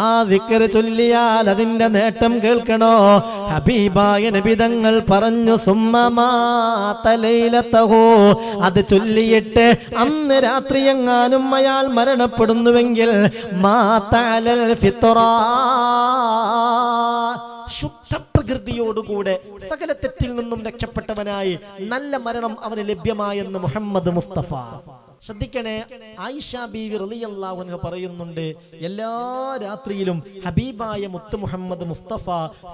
ആ ദിക്കറ് ചൊല്ലിയാൽ അതിന്റെ നേട്ടം കേൾക്കണോ? ഹബീബായ നബിതങ്ങൾ പറഞ്ഞു സുമ്മമാതലൈലത്തഹോ അത് ചൊല്ലിയിട്ട് അന്ന് രാത്രി എങ്ങാനും അയാൾ മരണപ്പെടുന്നുവെങ്കിൽ മാതലൽ ഫിത്റാ. ശുദ്ധ സകല തെറ്റിൽ നിന്നും രക്ഷപ്പെട്ടവനായി നല്ല മരണം അവന് ലഭ്യമായെന്ന് മുഹമ്മദ് മുസ്തഫ. ശ്രദ്ധിക്കണേ. ആയിഷ ബീവി അൻഹ പറയുന്നുണ്ട് എല്ലാ രാത്രിയിലും ഹബീബായ മുത്ത് മുഹമ്മദ് മുസ്തഫ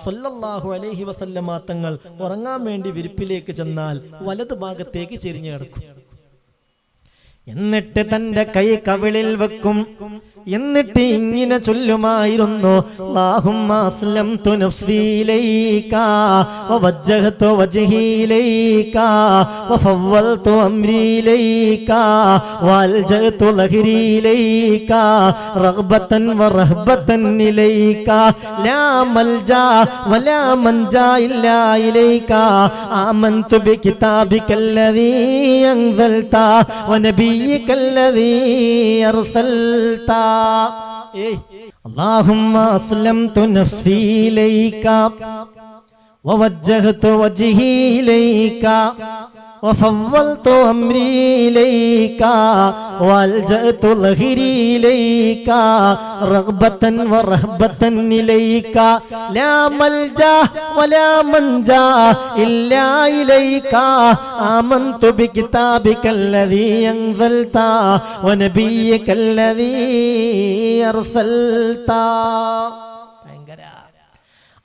സൊല്ലാഹു അലൈഹി വസല്ലമ തങ്ങൾ ഉറങ്ങാൻ വേണ്ടി വിരിപ്പിലേക്ക് ചെന്നാൽ വലതു ഭാഗത്തേക്ക് ചെരിഞ്ഞു കിടക്കും. എന്നിട്ട് തന്റെ കൈ കവിളിൽ വെക്കും. എന്നിട്ട് ഇങ്ങനെ ചൊല്ലുമായിരുന്നു അല്ലാഹുമ്മ അസ്ലംതു നഫ്സി ഇലൈക വവജ്ജഹതു വജ്ഹി ഇലൈക വഫവ്വൽതു അംരി ഇലൈക വൽജഅതു ലഹരി ഇലൈക റഗ്ബതൻ വറഹ്ബതൻ ഇലൈക ലാ മൽജാ വലാ മൻജാ ഇല്ലാ ഇലൈക ആമൻതു ബികിതാബിക الذي أنزلت ونبيك الذي أرسلت إيه. اللهم أسلمت نفسي إليك ووجهت وجهي إليك وفوضت أمري إليك والجأت ظهري إليك رغبة ورهبة إليك لا ملجأ ولا منجا إلا إليك آمنت بكتابك الذي أنزلت ونبيك الذي أرسلت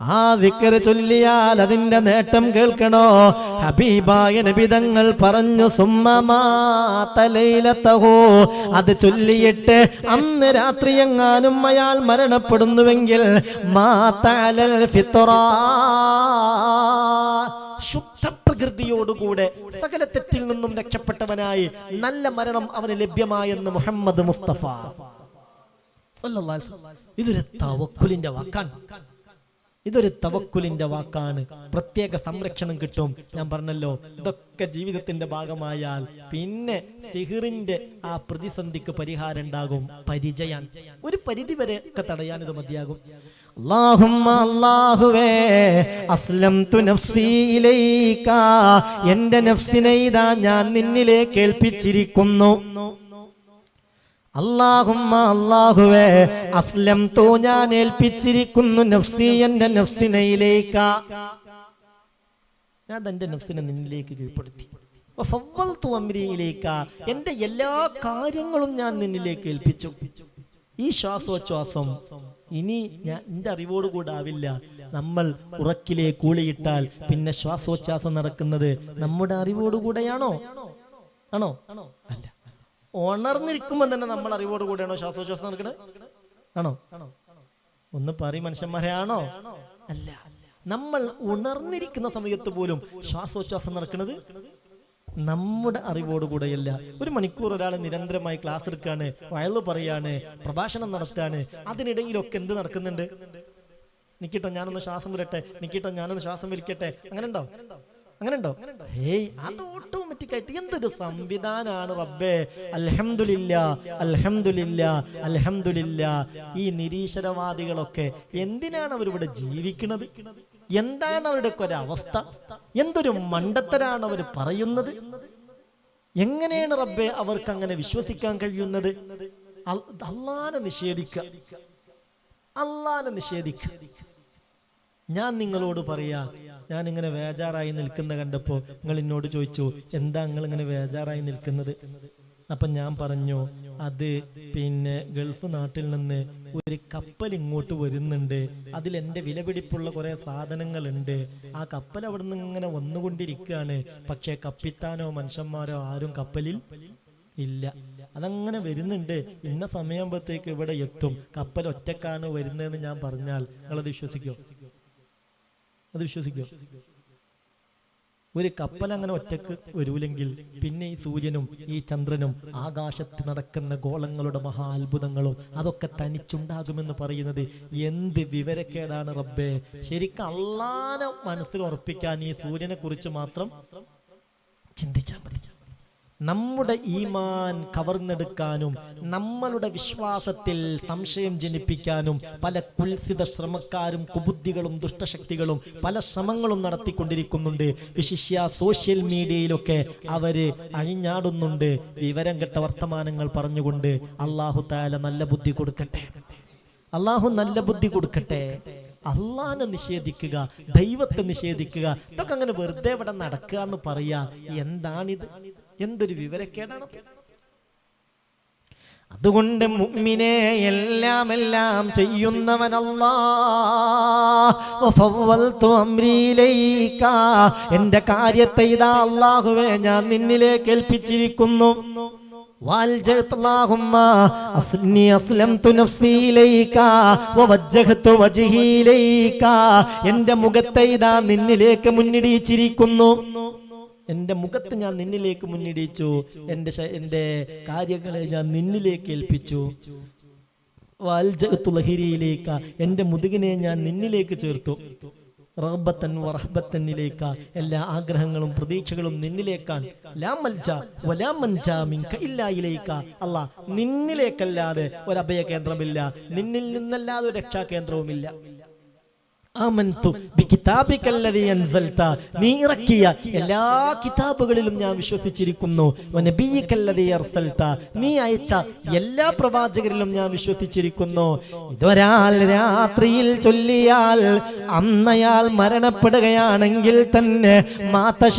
ആ ദിക്കറ് ചൊല്ലിയാൽ അതിന്റെ നേട്ടം കേൾക്കണോ? ഹബീബായ നബിതങ്ങൾ പറഞ്ഞു സുമ്മമാതലൈലത്തഹോ അത് ചൊല്ലിയിട്ട് അന്ന് രാത്രി എങ്ങാനും അയാൾ മരണപ്പെടുന്നുവെങ്കിൽ മാതലൽ സകല തെറ്റിൽ നിന്നും രക്ഷപ്പെട്ടവനായി നല്ല മരണം അവന് ലഭ്യമായെന്ന് മുഹമ്മദ് മുസ്തഫ. ഇതൊരു തവക്കുലിന്റെ വാക്കാണ്. ഇതൊരു തവക്കുലിന്റെ വാക്കാണ്. പ്രത്യേക സംരക്ഷണം കിട്ടും. ഞാൻ പറഞ്ഞല്ലോ ഇതൊക്കെ ജീവിതത്തിന്റെ ഭാഗമായാൽ പിന്നെ സിഹിറിന്റെ ആ പ്രതിസന്ധിക്ക് പരിഹാരം ഉണ്ടാകും. പരിചയാൻ ഒരു പരിധി വരെ ഒക്കെ തടയാൻ ഇത് മതിയാകും. എന്റെ നഫ്സിനെ ഇതാ ഞാൻ നിന്നിലേക്ക് ഏൽപ്പിച്ചിരിക്കുന്നു. അല്ലാഹുമ്മ അല്ലാഹുവേ അസ്ലം തോ ഞാൻ ഏൽപ്പിച്ചിരിക്കുന്നു നഫ്സി എന്റെ നഫ്സിനയിലേക്ക. ഞാൻ തന്റെ നഫ്സിനെ നിന്നിലേക്ക് കീഴ്പ്പെടുത്തി. എന്റെ എല്ലാ കാര്യങ്ങളും ഞാൻ നിന്നിലേക്ക് ഏൽപ്പിച്ചു. ഈ ശ്വാസോച്ഛ്വാസം ഇനി ഞാൻ എന്റെ അറിവോട് കൂടെ ആവില്ല. നമ്മൾ ഉറക്കിലെ കൂളിയിട്ടാൽ പിന്നെ ശ്വാസോച്ഛ്വാസം നടക്കുന്നത് നമ്മുടെ അറിവോട് കൂടെയാണോ? ആണോ? അല്ല. ഉണർന്നിരിക്കുമ്പോൾ തന്നെ നമ്മൾ അറിവോട് കൂടെയാണോ ശ്വാസോച്ഛ്വാസം നടക്കുന്നത് ആണോ? ഒന്ന് പറ മനുഷ്യന്മാരെ ആണോ? അല്ല. നമ്മൾ ഉണർന്നിരിക്കുന്ന സമയത്ത് പോലും ശ്വാസോച്ഛ്വാസം നടക്കുന്നത് നമ്മുടെ അറിവോട് കൂടെയല്ല. ഒരു മണിക്കൂർ ഒരാൾ നിരന്തരമായി ക്ലാസ് എടുക്കാണ് വയലു പറയാണ് പ്രഭാഷണം നടത്താണ് അതിനിടയിലൊക്കെ എന്ത് നടക്കുന്നുണ്ട്? നിക്കിട്ടോ ഞാനൊന്ന് ശ്വാസം വരട്ടെ നിക്കിട്ടോ ഞാനൊന്ന് ശ്വാസം വലിക്കട്ടെ അങ്ങനെ ഉണ്ടോ അങ്ങനെ ഉണ്ടോ ഹേയ് അത് ഓട്ടോമാറ്റിക് ആയിട്ട് എന്തൊരു സംവിധാനാണ് റബ്ബേ? അൽഹംദുലില്ല അൽഹംദുലില്ല അൽഹംദുലില്ല. ഈ നിരീശ്വരവാദികളൊക്കെ എന്തിനാണ് അവരിവിടെ ജീവിക്കുന്നത്? എന്താണ് അവരുടെ ഒക്കെ ഒരു അവസ്ഥ എന്തൊരു മണ്ടത്തരാണ് അവർ പറയുന്നത്? എങ്ങനെയാണ് റബ്ബെ അവർക്ക് അങ്ങനെ വിശ്വസിക്കാൻ കഴിയുന്നത്? അല്ലാനെ അള്ളാനെ നിഷേധിക്കുക അള്ളാനെ നിഷേധിക്കുക ഞാൻ നിങ്ങളോട് പറയാ ഞാൻ ഇങ്ങനെ വേജാറായി നിൽക്കുന്ന കണ്ടപ്പോ നിങ്ങൾ എന്നോട് ചോദിച്ചു എന്താ നിങ്ങൾ ഇങ്ങനെ വേജാറായി നിൽക്കുന്നത്? അപ്പൊ ഞാൻ പറഞ്ഞു അത് പിന്നെ ഗൾഫ് നാട്ടിൽ നിന്ന് ഒരു കപ്പൽ ഇങ്ങോട്ട് വരുന്നുണ്ട്. അതിൽ എന്റെ വിലപിടിപ്പുള്ള കുറെ സാധനങ്ങളുണ്ട്. ആ കപ്പൽ അവിടെ നിന്ന് ഇങ്ങനെ വന്നുകൊണ്ടിരിക്കുകയാണ്. പക്ഷേ കപ്പിത്താനോ മനുഷ്യന്മാരോ ആരും കപ്പലിൽ ഇല്ല. അതങ്ങനെ വരുന്നുണ്ട്. ഇന്ന സമയമാകുമ്പോഴത്തേക്ക് ഇവിടെ എത്തും. കപ്പൽ ഒറ്റക്കാണ് വരുന്നതെന്ന് ഞാൻ പറഞ്ഞാൽ നിങ്ങളത് വിശ്വസിക്കോ? അത് വിശ്വസിക്കും. ഒരു കപ്പൽ അങ്ങനെ ഒറ്റയ്ക്ക് വരൂലെങ്കിൽ പിന്നെ ഈ സൂര്യനും ഈ ചന്ദ്രനും ആകാശത്ത് നടക്കുന്ന ഗോളങ്ങളുടെ മഹാ അത്ഭുതങ്ങളും അതൊക്കെ തനിച്ചുണ്ടാകുമെന്ന് പറയുന്നത് എന്ത് വിവരക്കേടാണ് റബ്ബേ? ശരിക്കും അള്ളാനെ മനസ്സിൽ ഉറപ്പിക്കാൻ ഈ സൂര്യനെ കുറിച്ച് മാത്രം ചിന്തിച്ചാൽ മതി. നമ്മുടെ ഈമാൻ കവർന്നെടുക്കാനും നമ്മളുടെ വിശ്വാസത്തിൽ സംശയം ജനിപ്പിക്കാനും പല കുൽസിത ശ്രമക്കാരും കുബുദ്ധികളും ദുഷ്ടശക്തികളും പല ശ്രമങ്ങളും നടത്തിക്കൊണ്ടിരിക്കുന്നുണ്ട്. വിശിഷ്യ സോഷ്യൽ മീഡിയയിലൊക്കെ അവർ അഴിഞ്ഞാടുന്നുണ്ട്. വിവരം കെട്ട വർത്തമാനങ്ങൾ പറഞ്ഞുകൊണ്ട് അള്ളാഹു താല നല്ല ബുദ്ധി കൊടുക്കട്ടെ. അള്ളാഹു നല്ല ബുദ്ധി കൊടുക്കട്ടെ. അള്ളാനെ നിഷേധിക്കുക ദൈവത്തെ നിഷേധിക്കുക ഇതൊക്കെ അങ്ങനെ വെറുതെ ഇവിടെ നടക്കുക എന്ന് പറയാ. എന്താണിത്? എന്തൊരു വിവരക്കേടാണ് അതുകൊണ്ട് മുഅ്മിനെ എല്ലാം എല്ലാം ചെയ്യുന്നവനല്ലാ വഫവ്വൽതു അംരി ഇലൈക. എന്റെ കാര്യത്തെ ഇതാ അള്ളാഹുവേ ഞാൻ നിന്നിലേക്ക് ഏൽപ്പിച്ചിരിക്കുന്നു والجأت اللهم أصلني أسلمت نفسي إليك ووجهت وجهي إليك എന്റെ മുഖത്തെ ഇതാ നിന്നിലേക്ക് മുന്നിടിച്ചിരിക്കുന്നു എന്റെ മുഖത്ത് ഞാൻ നിന്നിലേക്ക് മുന്നിടിച്ചു. എന്റെ എന്റെ കാര്യങ്ങളെ ഞാൻ നിന്നിലേക്ക് ഏൽപ്പിച്ചു. വാൽജഅത്തു ലഹിരിയിലേക്ക് എന്റെ മുതുകിനെ ഞാൻ നിന്നിലേക്ക് ചേർത്തു. റഹബത്തൻ വറഹബത്തനിലേക്ക എല്ലാ ആഗ്രഹങ്ങളും പ്രതീക്ഷകളും നിന്നിലേക്കാണ്. അല്ല നിന്നിലേക്കല്ലാതെ ഒരു അഭയ കേന്ദ്രമില്ല നിന്നിൽ നിന്നല്ലാതെ ഒരു രക്ഷാ കേന്ദ്രവുമില്ല നീ ഇറക്കിയ എല്ലാ കിതാബുകളിലും ഞാൻ വിശ്വസിച്ചിരിക്കുന്നു. നീ അയച്ച എല്ലാ പ്രവാചകരിലും ഞാൻ വിശ്വസിച്ചിരിക്കുന്നു. ഇതൊരാൾ രാത്രിയിൽ ചൊല്ലിയാൽ അന്നയാൾ മരണപ്പെടുകയാണെങ്കിൽ തന്നെ മാത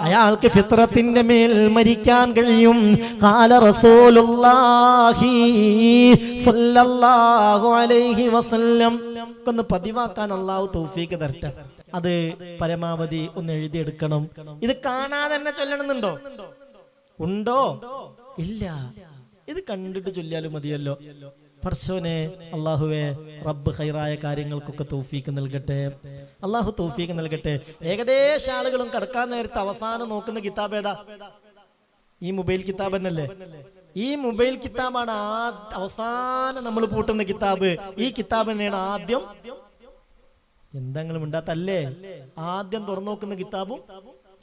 അയാൾക്ക് ഫിത്രത്തിന്റെ മേൽ മരിക്കാൻ കഴിയും. കാല റസൂലുള്ളാഹി. സ്വല്ലല്ലാഹു അലൈഹി ഒന്ന് പതിവാക്കാൻ അള്ളാഹു തൗഫീക്ക് തരട്ടെ. അത് പരമാവധി ഒന്ന് എഴുതിയെടുക്കണം. ഇത് കാണാതെ തന്നെ ചൊല്ലണമെന്നുണ്ടോ? ഉണ്ടോ? ഇല്ല. ഇത് കണ്ടിട്ട് ചൊല്ലിയാലും മതിയല്ലോ. പർശോനെ അള്ളാഹുവെ റബ്ബ് ഹൈറായ കാര്യങ്ങൾക്കൊക്കെ തൗഫീക്ക് നൽകട്ടെ. അള്ളാഹു തൗഫീക്ക് നൽകട്ടെ. ഏകദേശം ആളുകളും കടക്കാൻ നേരത്തെ അവസാനം നോക്കുന്ന കിതാബ് ഏതാ? ഈ മൊബൈൽ കിതാബ് തന്നെയല്ലേ? ഈ മൊബൈൽ കിതാബാണ് അവസാനം നമ്മൾ പൂട്ടുന്ന കിതാബ്. ഈ കിതാബ് തന്നെയാണ് ആദ്യം. എന്തെങ്കിലും ഉണ്ടാത്തല്ലേ? ആദ്യം തുറന്നു നോക്കുന്ന കിതാബും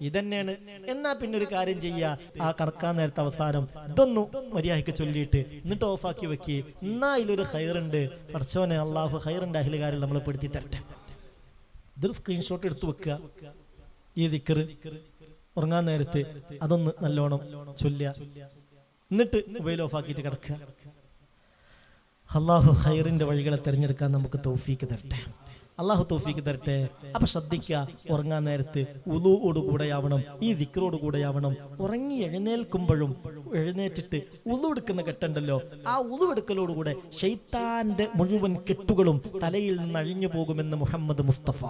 ഇതന്നെയാണ്. എന്നാ പിന്നെ ഒരു കാര്യം ചെയ്യാ. ആ കടക്കാൻ നേരത്തെ അവസാനം ഇതൊന്നു മര്യാദയ്ക്ക് ചൊല്ലിയിട്ട് എന്നിട്ട് ഓഫാക്കി വെക്കി. എന്നാ ഇതിലൊരു ഹൈറുണ്ട് പഠിച്ചോനെ അള്ളാഹു ഹൈറിന്റെ അഹിലുകാരിൽ നമ്മൾ പെടുത്തി തരട്ടെ. ഇതൊരു സ്ക്രീൻഷോട്ട് എടുത്തു വെക്കുക. ഈ ദിക്കറ് ഉറങ്ങാൻ നേരത്ത് അതൊന്ന് നല്ലോണം ചൊല്ലുക. എന്നിട്ട് മൊബൈൽ ഓഫ് ആക്കിയിട്ട് കിടക്കുക. അള്ളാഹു ഹൈറിന്റെ വഴികളെ തിരഞ്ഞെടുക്കാൻ നമുക്ക് തൗഫീക്ക് തരട്ടെ. അള്ളാഹു തൗഫീക്ക് തരട്ടെ. അപ്പൊ ശ്രദ്ധിക്ക ഉറങ്ങാൻ നേരത്ത് ഉലുവോട് കൂടെയാവണം ഈ ദിക്കറോട് കൂടെയാവണം ഉറങ്ങി എഴുന്നേൽക്കുമ്പോഴും എഴുന്നേറ്റിട്ട് എടുക്കുന്ന കെട്ടുണ്ടല്ലോ ആ ഉളു എടുക്കലോട് കൂടെ ഷെയ്ത്താന്റെ മുഴുവൻ കെട്ടുകളും തലയിൽ നിന്ന് അഴിഞ്ഞു പോകുമെന്ന് മുഹമ്മദ് മുസ്തഫ.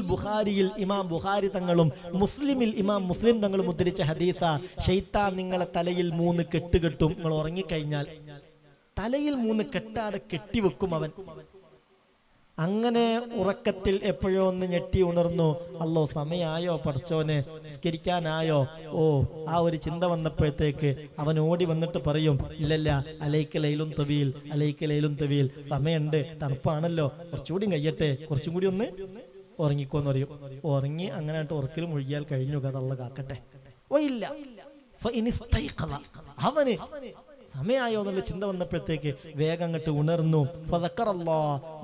ബുഖാരിയിൽ ഇമാം ബുഖാരി തങ്ങളും മുസ്ലിമിൽ ഇമാം മുസ്ലിം തങ്ങളും ഉദ്ധരിച്ച ഹദീസ ഷെയ്ത്താൻ നിങ്ങളെ തലയിൽ മൂന്ന് കെട്ട് കെട്ടും. നിങ്ങൾ ഉറങ്ങിക്കഴിഞ്ഞാൽ തലയിൽ മൂന്ന് കെട്ടാടെ കെട്ടിവെക്കും അവൻ. അങ്ങനെ ഉറക്കത്തിൽ എപ്പോഴോ ഒന്ന് ഞെട്ടി ഉണർന്നു. അല്ലോ സമയായോ പഠിച്ചോനെ സ്കരിക്കാനായോ ഓ ആ ഒരു ചിന്ത വന്നപ്പോഴത്തേക്ക് അവൻ ഓടി വന്നിട്ട് പറയും ഇല്ലല്ല അലൈക്കലയിലും തവിയിൽ ലൈലും തവീൽ സമയമുണ്ട് തണുപ്പാണല്ലോ. കുറച്ചുകൂടി കയ്യട്ടെ കുറച്ചും കൂടി ഒന്ന് ഉറങ്ങിക്കോന്ന് പറയും. ഉറങ്ങി അങ്ങനെ ഉറക്കിൽ മുഴുകിയാൽ കഴിഞ്ഞു കഥ ഉള്ള കാക്കട്ടെ. ഓ ഇല്ല. അവന് സമയായോ എന്നുള്ള ചിന്ത വന്നപ്പോഴത്തേക്ക് വേഗം അങ്ങോട്ട് ഉണർന്നു.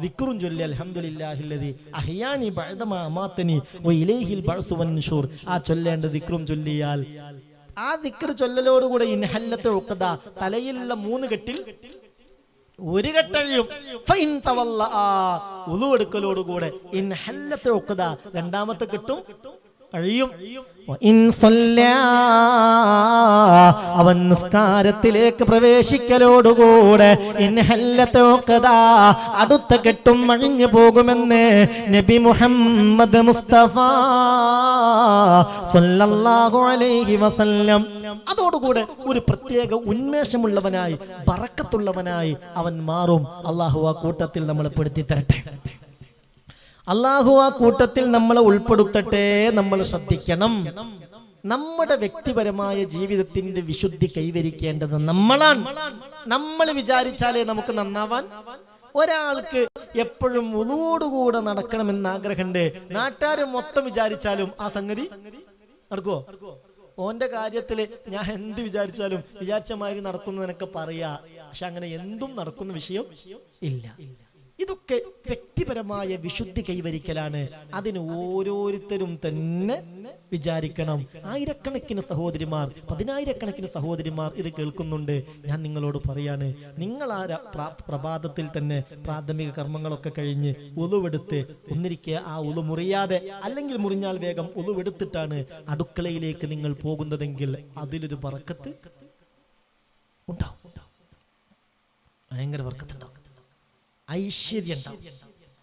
ദിക്റും ചൊല്ലി അൽഹംദുലില്ലാഹില്ലദി അഹ്യാനി ബഅദമാ അമാതനി വഇലൈഹിൽ ബഅസു വന്നുഷൂർ ആ ചൊല്ലേണ്ട ദിക്റും ചൊല്ലിയാൽ. ആ ദിക്ർ ചൊല്ലലോടുകൂടെ ഇൻഹല്ലത്തെ ഉഖദ തലയിലുള്ള മൂന്ന് കെട്ടിൽ ഒരു കെട്ടഴിയും. ഉളുവെടുക്കലോടുകൂടെ ഇൻഹല്ലത്തെ ഉഖദ രണ്ടാമത്തെ കെട്ടും സല്ലാ അവൻ നിസ്കാരത്തിലേക്ക് പ്രവേശിക്കലോടുകൂടെ അടുത്ത കെട്ടും അഴിഞ്ഞു പോകുമെന്ന് നബി മുഹമ്മദ് മുസ്തഫ അലൈഹി വസല്ലം. അതോടുകൂടെ ഒരു പ്രത്യേക ഉന്മേഷമുള്ളവനായി പറക്കത്തുള്ളവനായി അവൻ മാറും. അള്ളാഹു ആ കൂട്ടത്തിൽ നമ്മൾ പെടുത്തി തരട്ടെ അള്ളാഹു ആ കൂട്ടത്തിൽ നമ്മളെ ഉൾപ്പെടുത്തട്ടെ നമ്മൾ ശ്രദ്ധിക്കണം. നമ്മുടെ വ്യക്തിപരമായ ജീവിതത്തിന്റെ വിശുദ്ധി കൈവരിക്കേണ്ടത് നമ്മളാണ്. നമ്മൾ വിചാരിച്ചാലേ നമുക്ക് നന്നാവാൻ. ഒരാൾക്ക് എപ്പോഴും ഉളുവോടുകൂടെ നടക്കണമെന്ന് ആഗ്രഹമുണ്ട്. നാട്ടുകാർ മൊത്തം വിചാരിച്ചാലും ആ സംഗതി നടക്കുവോ? ഓന്റെ കാര്യത്തിൽ ഞാൻ എന്ത് വിചാരിച്ചാലും വിചാരിച്ച മാതിരി നടക്കുന്നതിനൊക്കെ പറയാ. പക്ഷെ അങ്ങനെ എന്തും നടക്കുന്ന വിഷയം ഇല്ല. ഇതൊക്കെ വ്യക്തിപരമായ വിശുദ്ധി കൈവരിക്കലാണ്. അതിന് ഓരോരുത്തരും തന്നെ വിചാരിക്കണം. ആയിരക്കണക്കിന് സഹോദരിമാർ പതിനായിരക്കണക്കിന് സഹോദരിമാർ ഇത് കേൾക്കുന്നുണ്ട്. ഞാൻ നിങ്ങളോട് പറയാണ് നിങ്ങൾ ആ പ്രഭാതത്തിൽ തന്നെ പ്രാഥമിക കർമ്മങ്ങളൊക്കെ കഴിഞ്ഞ് ഉളുവെടുത്ത് ഒന്നിരിക്കെ ആ ഉളു മുറിയാതെ അല്ലെങ്കിൽ മുറിഞ്ഞാൽ വേഗം ഉളുവെടുത്തിട്ടാണ് അടുക്കളയിലേക്ക് നിങ്ങൾ പോകുന്നതെങ്കിൽ അതിലൊരു പറക്കത്ത് ഉണ്ടാവും. ഭയങ്കര വർക്കത്തുണ്ടാവും ഐശ്വര്യം ഉണ്ടാവും